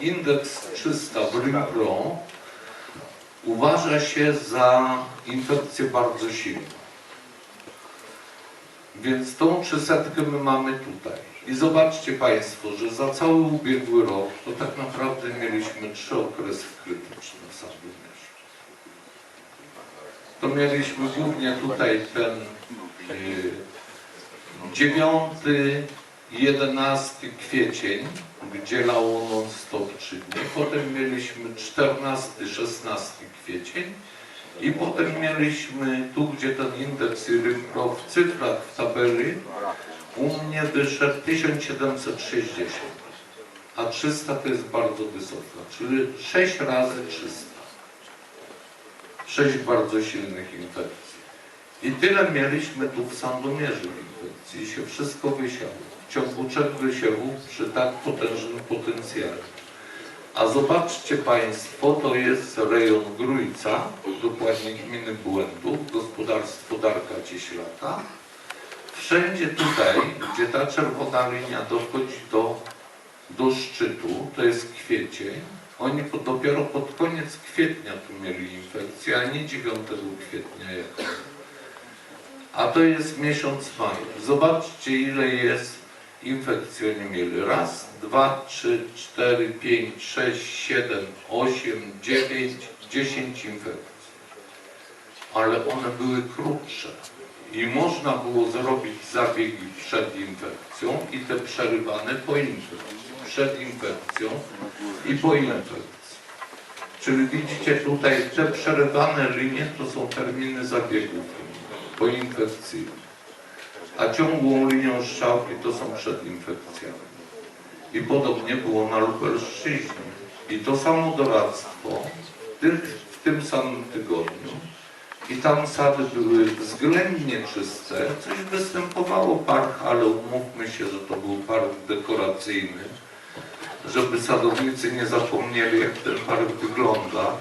indeks 300 w RIMPRO uważa się za infekcję bardzo silną. Więc tą 300 my mamy tutaj. I zobaczcie Państwo, że za cały ubiegły rok to tak naprawdę mieliśmy trzy okresy krytyczne w Sandomierzu. To mieliśmy głównie tutaj ten y, 9, 11 kwiecień, gdzie lało non stop 3 dni. Potem mieliśmy 14, 16 kwiecień i potem mieliśmy tu, gdzie ten indeks Rympro w cyfrach w tabeli u mnie wyszedł 1760, a 300 to jest bardzo wysoka, czyli 6 razy 300. 6 bardzo silnych infekcji. I tyle mieliśmy tu w Sandomierzu infekcji się wszystko wysiało. W ciągu trzech wysiewów przy tak potężnym potencjale. A zobaczcie Państwo, to jest rejon Grójca, dokładnie gminy Błędów, gospodarstwo Darka Cieślaka. Wszędzie tutaj, gdzie ta czerwona linia dochodzi do, do szczytu, to jest kwiecień, oni dopiero pod koniec kwietnia tu mieli infekcję, a nie 9 kwietnia jak a to jest miesiąc maj. Zobaczcie ile jest infekcji mieli. Raz, dwa, trzy, cztery, pięć, sześć, siedem, osiem, dziewięć, dziesięć infekcji. Ale one były krótsze. I można było zrobić zabiegi przed infekcją i te przerywane po infekcji. Przed infekcją i po infekcji. Czyli widzicie tutaj te przerywane linie to są terminy zabiegów poinfekcyjnych. A ciągłą linią strzałki to są przed infekcjami. I podobnie było na Lubelszczyźnie. I to samo doradztwo w tym samym tygodniu. I tam sady były względnie czyste. Coś występowało park, ale umówmy się, że to był park dekoracyjny. Żeby sadownicy nie zapomnieli, jak ten park wygląda,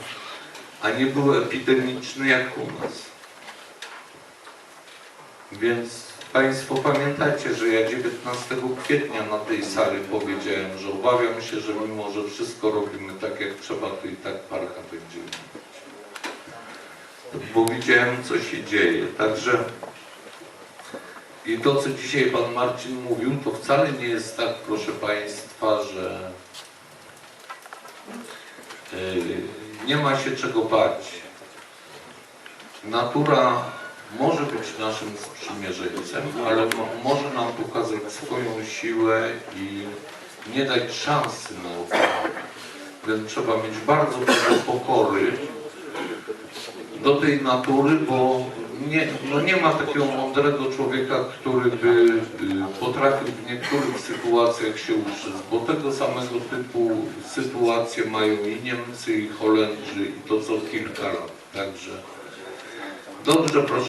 a nie był epidemiczny jak u nas. Więc Państwo pamiętajcie, że ja 19 kwietnia na tej sali powiedziałem, że obawiam się, że mimo, że wszystko robimy tak jak trzeba, to i tak parcha będzie. Bo widziałem, co się dzieje. Także i to, co dzisiaj Pan Marcin mówił, to wcale nie jest tak, proszę Państwa, że yy, nie ma się czego bać. Natura może być naszym sprzymierzeńcem, ale mo- może nam pokazać swoją siłę i nie dać szansy na ochronę. Więc trzeba mieć bardzo dużo pokory do tej natury, bo nie, no nie ma takiego mądrego człowieka, który by y, potrafił w niektórych sytuacjach się uszyć, bo tego samego typu sytuacje mają i Niemcy, i Holendrzy, i to co kilka lat. Także dobrze, proszę.